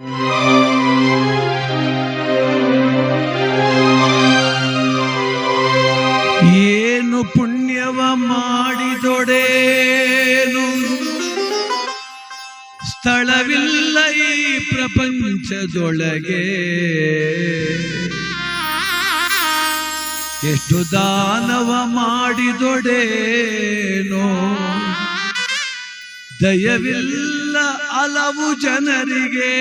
ಏನು ಪುಣ್ಯವ ಮಾಡಿದೊಡೇನು? ಸ್ಥಳವಿಲ್ಲ ಈ ಪ್ರಪಂಚದೊಳಗೆ. ಎಷ್ಟು ದಾನವ ಮಾಡಿದೊಡೇನು? ದಯವಿಲ್ಲ ಹಲವು ಜನರಿಗೆ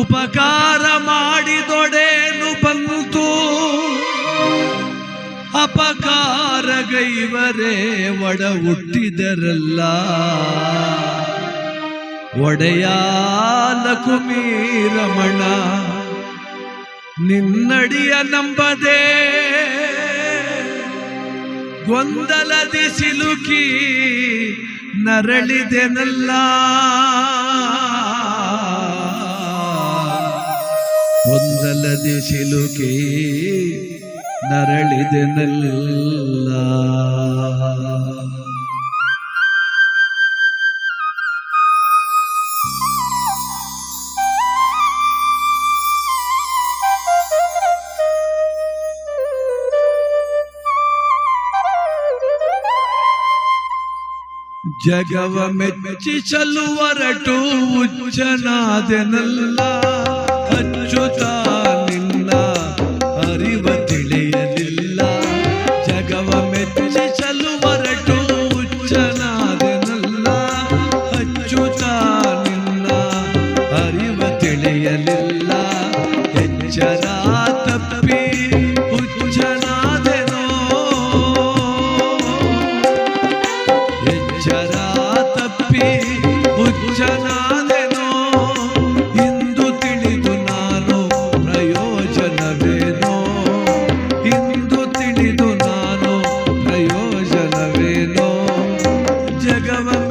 ಉಪಕಾರ ಮಾಡಿದೊಡೇನು ಬಂತು? ಅಪಕಾರಗೈವರೇ ಒಡ ಹುಟ್ಟಿದರಲ್ಲ. ಒಡೆಯಾಲ ಕುಮೀರಮಣ ನಿನ್ನಡಿಯ ನಂಬದೆ. ಗೊಂದಲದಿ ಸಿಲುಕಿ ನರಳಿದೆನಲ್ಲ. ಒಂದಲ್ಲದೆ ಸಿಲುಕಿ ನರಳಿದೆನಲ್ಲ. ಜಗವ ಮೆಚ್ಚಿಸಲು ಹೊರಟು ಉಚ್ಚನಾದೆನಲ್ಲ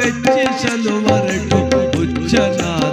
ಜಗವ ಮೆಚ್ಚಿಸಲು ಹೊರಟು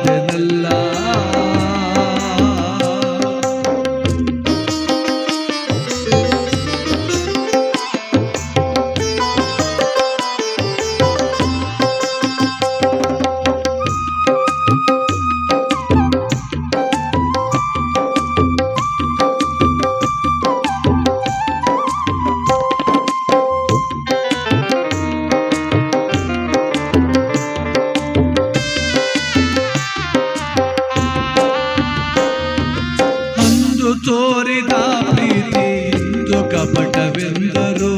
ಕಪಟವೆಂದರು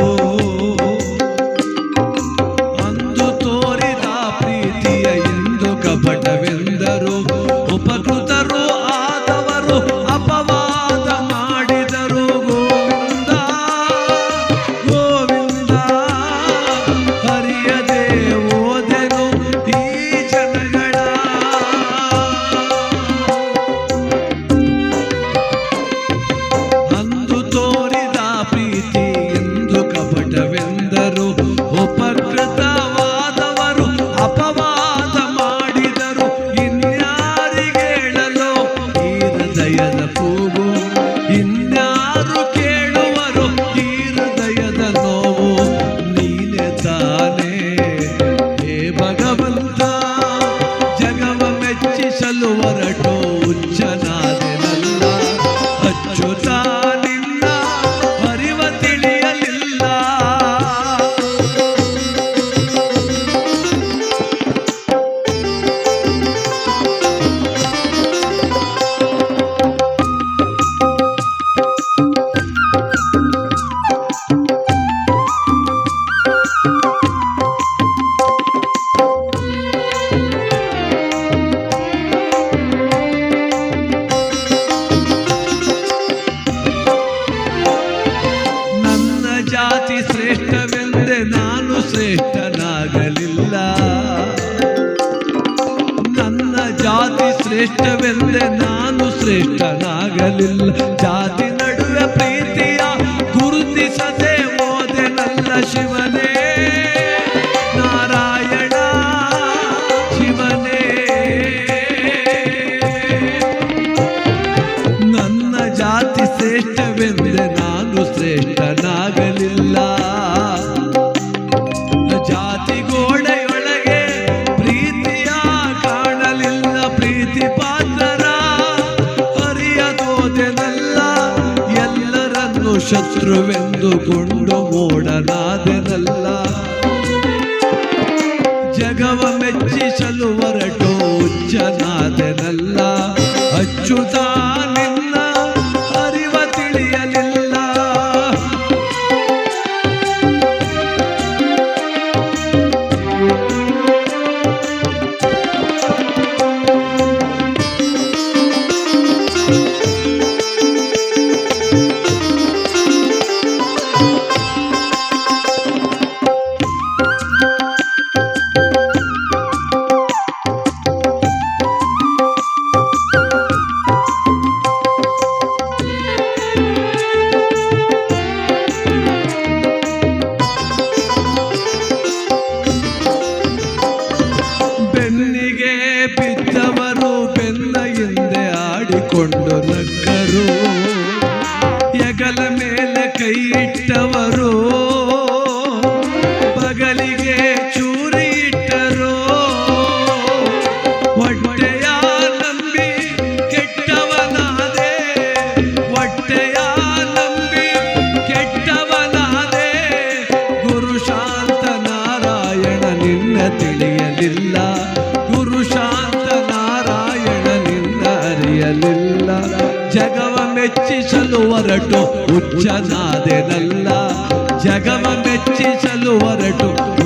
ಹೃದಯದ ಕೂಗು. ಇನ್ಯಾರು ಕೇಳುವರು ಈ ಹೃದಯದ ನೋವು. ನೀನೆ ತಾನೇ. ಹೇ ಭಗವಂತ ಜಗವ ಮೆಚ್ಚಿಸಲು ಹೊರಟು. ಶ್ರೇಷ್ಠನಾಗಲಿಲ್ಲ. ನನ್ನ ಜಾತಿ ಶ್ರೇಷ್ಠವೆಂದೆ ನಾನು ಶ್ರೇಷ್ಠನಾಗಲಿಲ್ಲ. ಜಾತಿ ನಡುವೆ ಪ್ರೀತಿಯ ಗುರುತಿಸದೆ ಓದೆನಲ್ಲ ಶಿವನೇ. ನಾರಾಯಣ ಶಿವನೇ. ನನ್ನ ಜಾತಿ ಶ್ರೇಷ್ಠವೆಂದೆ ನಾನು ಶ್ರೇಷ್ಠನಾಗಲಿಲ್ಲ. ಶತ್ರುವೆಂದುಕೊಂಡು ಮೂಡಲಾದೆನಲ್ಲ. ಜಗವ ಮೆಚ್ಚಿಸಲು ಹೊರಟು ಹುಚ್ಚನಾದೆನಲ್ಲ. ಅಚ್ಚುತ ನಿನ್ನ ಅರಿವ ತಿಳಿಯಲಿಲ್ಲ. ಆಡಿಕೊಂಡು ನಕ್ಕರು ಎಗಲ ಮೇಲೆ ಕೈ ಇಟ್ಟವರು ಜಗವ ಮೆಚ್ಚಿಸಲು ಹೊರಟು